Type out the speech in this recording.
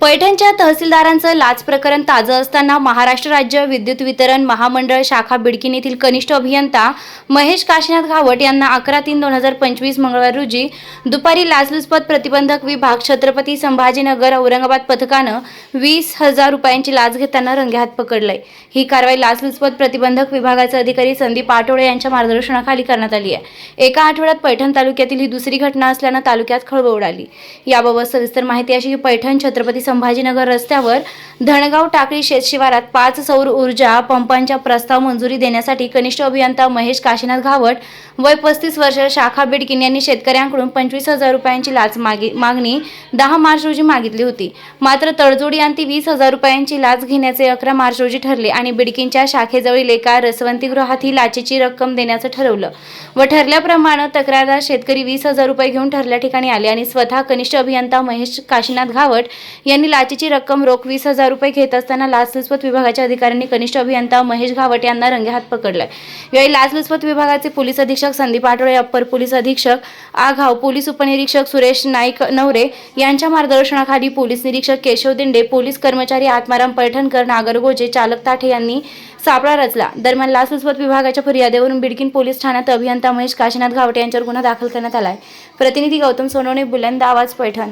पैठणच्या तहसीलदारांचं लाच प्रकरण ताजं असताना महाराष्ट्र राज्य विद्युत वितरण महामंडळ शाखा बिडकीन येथील कनिष्ठ अभियंता महेश काशीनाथ घावट यांना अकरा तीन दोन हजार पंचवीस मंगळवार रोजी दुपारी लाचलुचपत प्रतिबंधक विभाग छत्रपती संभाजीनगर औरंगाबाद पथकानं वीस हजार रुपयांची लाच घेताना रंगेहात पकडलंय. ही कारवाई लाचलुचपत प्रतिबंधक विभागाचे अधिकारी संदीप आठवडे यांच्या मार्गदर्शनाखाली करण्यात आली आहे. एका आठवड्यात पैठण तालुक्यातील ही दुसरी घटना असल्यानं तालुक्यात खळबळ उडाली. याबाबत सविस्तर माहिती अशी की पैठण छत्रपती संभाजीनगर रस्त्यावर धणगाव टाकळी शेतशिवारात पाच सौर ऊर्जा पंपांच्या प्रस्ताव मंजुरी देण्यासाठी कनिष्ठ अभियंता महेश काशीनाथ घावट वय पस्तीस वर्ष शाखा बिडकीन यांनी शेतकऱ्यांकडून पंचवीस हजार रुपयांची लाच मागे मागणी दहा मार्च रोजी मागितली होती. मात्र तडजोडी अंती वीस हजार रुपयांची लाच घेण्याचे अकरा मार्च रोजी ठरले आणि बिडकिनच्या शाखेजवळील एका रसवंतीगृहात ही लाचेची रक्कम देण्याचं ठरवलं व ठरल्याप्रमाणे तक्रारदार शेतकरी वीस हजार रुपये घेऊन ठरल्या ठिकाणी आले आणि स्वतः कनिष्ठ अभियंता महेश काशीनाथ घावट यांनी लाचेची रक्कम रोख वीस हजार रुपये घेत असताना लाचलुचपत विभागाच्या अधिकाऱ्यांनी कनिष्ठ अभियंता महेश घावट यांना रंगेहात पकडलाय. यावेळी लाचलुचपत विभागाचे पोलीस अधीक्षक संदीप आठवडे अप्पर पोलीस अधीक्षक आघाव पोलीस उपनिरीक्षक सुरेश नाईक नवरे यांच्या मार्गदर्शनाखाली पोलीस निरीक्षक केशव दिंडे पोलीस कर्मचारी आत्माराम पैठणकर नागरगोजे चालक ताठे यांनी सापळा रचला. दरम्यान लाचलुचपत विभागाच्या फिर्यादीवरून बिडकीन पोलीस ठाण्यात अभियंता महेश काशीनाथ घावटे यांच्यावर गुन्हा दाखल करण्यात आलाय. प्रतिनिधी गौतम सोनवणे बुलंद आवाज पैठण.